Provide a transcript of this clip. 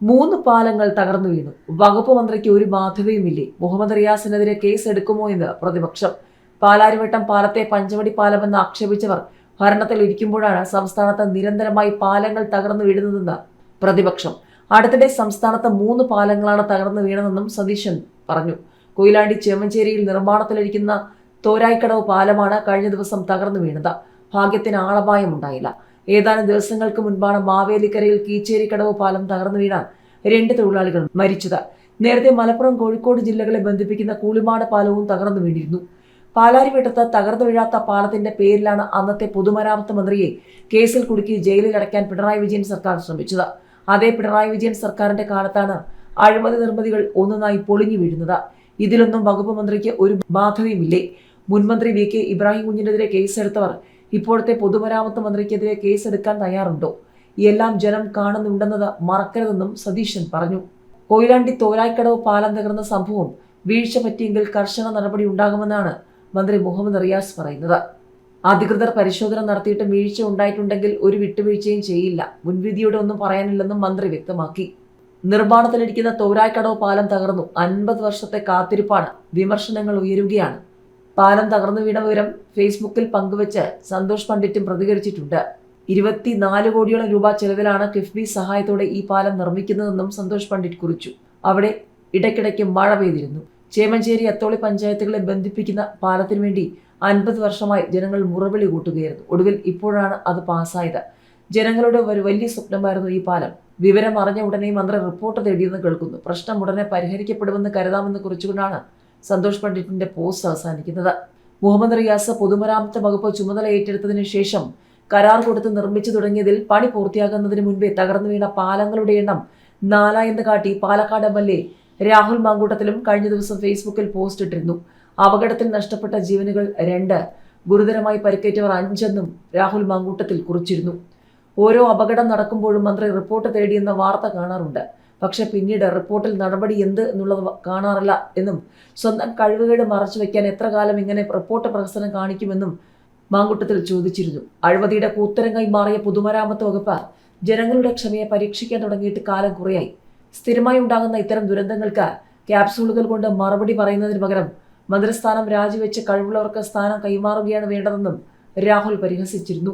മൂന്ന് പാലങ്ങൾ തകർന്നു വീണു. വകുപ്പ് മന്ത്രിക്ക് ഒരു ബാധ്യതയുമില്ലേ? മുഹമ്മദ് റിയാസിനെതിരെ കേസ് എടുക്കുമോ എന്ന് പ്രതിപക്ഷം. പാലാരിവട്ടം പാലത്തെ പഞ്ചവടി പാലമെന്ന് ആക്ഷേപിച്ചവർ ഭരണത്തിൽ ഇരിക്കുമ്പോഴാണ് സംസ്ഥാനത്ത് നിരന്തരമായി പാലങ്ങൾ തകർന്നു വീഴുന്നതെന്ന് പ്രതിപക്ഷം. അടുത്തിടെ സംസ്ഥാനത്ത് മൂന്ന് പാലങ്ങളാണ് തകർന്നു വീണതെന്നും സതീശൻ പറഞ്ഞു. കൊയിലാണ്ടി ചേമഞ്ചേരിയിൽ നിർമ്മാണത്തിലിരിക്കുന്ന തോരായിക്കടവ് പാലമാണ് കഴിഞ്ഞ ദിവസം തകർന്നു വീണത്. ഭാഗ്യത്തിന് ആളപായമുണ്ടായില്ല. ഏതാനും ദിവസങ്ങൾക്ക് മുൻപാണ് മാവേലിക്കരയിൽ കീച്ചേരിക്കടവ് പാലം തകർന്നു വീണ രണ്ട് തൊഴിലാളികൾ മരിച്ചത്. നേരത്തെ മലപ്പുറം കോഴിക്കോട് ജില്ലകളെ ബന്ധിപ്പിക്കുന്ന കൂളിമാട് പാലവും തകർന്നു വീണിരുന്നു. പാലാരിവട്ടത്ത് തകർന്നു വീഴാത്ത പാലത്തിന്റെ പേരിലാണ് അന്നത്തെ പൊതുമരാമത്ത് മന്ത്രിയെ കേസിൽ കുടുക്കി ജയിലിൽ അടയ്ക്കാൻ പിണറായി വിജയൻ സർക്കാർ ശ്രമിച്ചത്. അതേ പിണറായി വിജയൻ സർക്കാരിന്റെ കാലത്താണ് അഴിമതി നിർമ്മിതികൾ ഒന്നൊന്നായി പൊളിഞ്ഞു വീഴുന്നത്. ഇതിലൊന്നും വകുപ്പ് മന്ത്രിക്ക് ഒരു ബാധ്യതയുമില്ലേ മുൻമന്ത്രി വി കെ ഇബ്രാഹിം കുഞ്ഞിനെതിരെ കേസെടുത്തവർ ഇപ്പോഴത്തെ പൊതുമരാമത്ത് മന്ത്രിക്കെതിരെ കേസെടുക്കാൻ തയ്യാറുണ്ടോ? എല്ലാം ജനം കാണുന്നുണ്ടെന്നത് മറക്കരുതെന്നും സതീശൻ പറഞ്ഞു. കൊയിലാണ്ടി തോരായ്ക്കടവ് പാലം തകർന്ന സംഭവം വീഴ്ച പറ്റിയെങ്കിൽ കർശന നടപടി ഉണ്ടാകുമെന്നാണ് മന്ത്രി മുഹമ്മദ് റിയാസ് പറയുന്നത്. അധികൃതർ പരിശോധന നടത്തിയിട്ട് വീഴ്ച ഉണ്ടായിട്ടുണ്ടെങ്കിൽ ഒരു വിട്ടുവീഴ്ചയും ചെയ്യില്ല. മുൻവിധിയോടെ ഒന്നും പറയാനില്ലെന്നും മന്ത്രി വ്യക്തമാക്കി. നിർമ്മാണത്തിലിരിക്കുന്ന തോരായ്ക്കടവ് പാലം തകർന്നു. അൻപത് വർഷത്തെ കാത്തിരിപ്പാണ്. വിമർശനങ്ങൾ ഉയരുകയാണ്. പാലം തകർന്നു വീണ വിവരം ഫേസ്ബുക്കിൽ പങ്കുവച്ച് സന്തോഷ് പണ്ഡിറ്റും പ്രതികരിച്ചിട്ടുണ്ട്. ഇരുപത്തിനാല് കോടിയോളം രൂപ ചെലവിലാണ് കിഫ്ബി സഹായത്തോടെ ഈ പാലം നിർമ്മിക്കുന്നതെന്നും സന്തോഷ് പണ്ഡിറ്റ് കുറിച്ചു. അവിടെ ഇടയ്ക്കിടയ്ക്ക് മഴ പെയ്തിരുന്നു. ചേമഞ്ചേരി അത്തോളി പഞ്ചായത്തുകളെ ബന്ധിപ്പിക്കുന്ന പാലത്തിനു വേണ്ടി അൻപത് വർഷമായി ജനങ്ങൾ മുറവിളി കൂട്ടുകയായിരുന്നു. ഒടുവിൽ ഇപ്പോഴാണ് അത് പാസ്സായത്. ജനങ്ങളുടെ ഒരു വലിയ സ്വപ്നമായിരുന്നു ഈ പാലം. വിവരം അറിഞ്ഞ ഉടനെ മന്ത്രി റിപ്പോർട്ട് തേടിയെന്ന് കേൾക്കുന്നു. പ്രശ്നം ഉടനെ പരിഹരിക്കപ്പെടുമെന്ന് കരുതാമെന്ന് കുറിച്ചുകൊണ്ടാണ് സന്തോഷ് പണ്ഡിറ്റിന്റെ പോസ്റ്റ് അവസാനിക്കുന്നത്. മുഹമ്മദ് റിയാസ് പൊതുമരാമത്ത് വകുപ്പ് ചുമതല ഏറ്റെടുത്തതിനു ശേഷം കരാർ കൊടുത്ത് നിർമ്മിച്ചു തുടങ്ങിയതിൽ പണി പൂർത്തിയാകുന്നതിന് മുൻപേ തകർന്നു വീണ പാലങ്ങളുടെ എണ്ണം നാലായെന്ന് കാട്ടി Palakkad M L A Rahul മാങ്കൂട്ടത്തിലും കഴിഞ്ഞ ദിവസം ഫേസ്ബുക്കിൽ പോസ്റ്റ് ഇട്ടിരുന്നു. അപകടത്തിൽ നഷ്ടപ്പെട്ട ജീവനുകൾ രണ്ട് ഗുരുതരമായി പരിക്കേറ്റവർ അഞ്ചെന്നും രാഹുൽ മാങ്കൂട്ടത്തിൽ കുറിച്ചിരുന്നു. ഓരോ അപകടം നടക്കുമ്പോഴും മന്ത്രി റിപ്പോർട്ട് തേടിയെന്ന വാർത്ത കാണാറുണ്ട്. പക്ഷെ പിന്നീട് റിപ്പോർട്ടിൽ നടപടി എന്ത് എന്നുള്ളത് കാണാറില്ല എന്നും സ്വന്തം കഴിവുകേട് മറച്ചു വയ്ക്കാൻ എത്ര കാലം ഇങ്ങനെ റിപ്പോർട്ട് പ്രഹസനം കാണിക്കുമെന്നും മാങ്കുട്ടത്തിൽ ചോദിച്ചിരുന്നു. അഴിമതിയുടെ കൂത്തരങ്ങായി മാറിയ പൊതുമരാമത്ത് വകുപ്പ് ജനങ്ങളുടെ ക്ഷമയെ പരീക്ഷിക്കാൻ തുടങ്ങിയിട്ട് കാലം കുറയായി. സ്ഥിരമായി ഉണ്ടാകുന്ന ഇത്തരം ദുരന്തങ്ങൾക്ക് ക്യാപ്സൂളുകൾ കൊണ്ട് മറുപടി പറയുന്നതിന് പകരം മന്ത്രിസ്ഥാനം രാജിവെച്ച് കഴിവുള്ളവർക്ക് സ്ഥാനം കൈമാറുകയാണ് വേണ്ടതെന്നും രാഹുൽ പരിഹസിച്ചിരുന്നു.